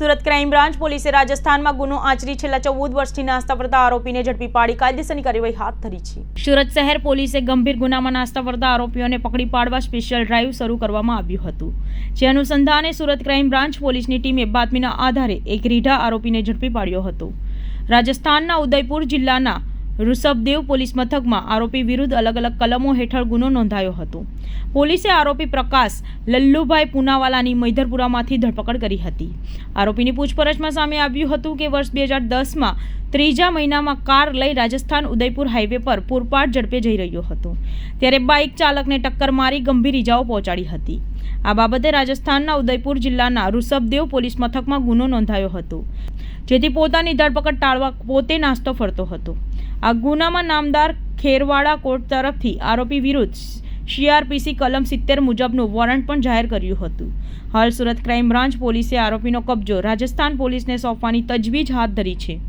Surat crime branch પોલીસે રાજસ્થાનમાં ગુનો આચરી છેલ્લા ચૌદ વર્ષથી નાસ્તા ફરતા આરોપીને ઝડપી પાડી કાયદેસરની કાર્યવાહી હાથ ધરી છે. સુરત શહેર પોલીસે ગંભીર ગુનામાં નાસ્તા ફરતા આરોપીઓને પકડી પાડવા સ્પેશિયલ ડ્રાઈવ શરૂ કરવામાં આવ્યું હતું. જે અનુસંધાને સુરત ક્રાઇમ બ્રાન્ચ પોલીસની ટીમે બાતમીના આધારે એક રીઢા આરોપીને ઝડપી પાડ્યો હતો. રાજસ્થાનના ઉદયપુર જિલ્લાના ઋષભદેવ પોલીસ મથકમાં આરોપી વિરુદ્ધ અલગ અલગ કલમો હેઠળ ગુનો નોંધાયો હતો. પોલીસે આરોપી પ્રકાશ લલ્લુભાઈ પુનાવાલાની મૈધરપુરામાંથી ધરપકડ કરી હતી. આરોપીની પૂછપરછમાં સામે આવ્યું હતું કે વર્ષ બે હજાર દસમાં ત્રીજા મહિનામાં કાર લઈ રાજસ્થાન ઉદયપુર હાઈવે પર પૂરપાટ ઝડપે જઈ રહ્યો હતો. ત્યારે બાઇક ચાલકને ટક્કર મારી ગંભીર ઇજાઓ પહોંચાડી હતી. આ બાબતે રાજસ્થાનના ઉદયપુર જિલ્લાના ઋષભદેવ પોલીસ મથકમાં ગુનો નોંધાયો હતો. જેથી પોતાની ધરપકડ ટાળવા પોતે નાસ્તો ફરતો હતો. આ ગુનામાં નામદાર ખેરવાડા કોર્ટ તરફથી આરોપી વિરુદ્ધ સીઆરપીસી કલમ સિત્તેર મુજબનું વોરંટ પણ જાહેર કર્યું હતું. હાલ સુરત ક્રાઇમ બ્રાન્ચ પોલીસે આરોપીનો કબજો રાજસ્થાન પોલીસને સોંપવાની તજવીજ હાથ ધરી છે.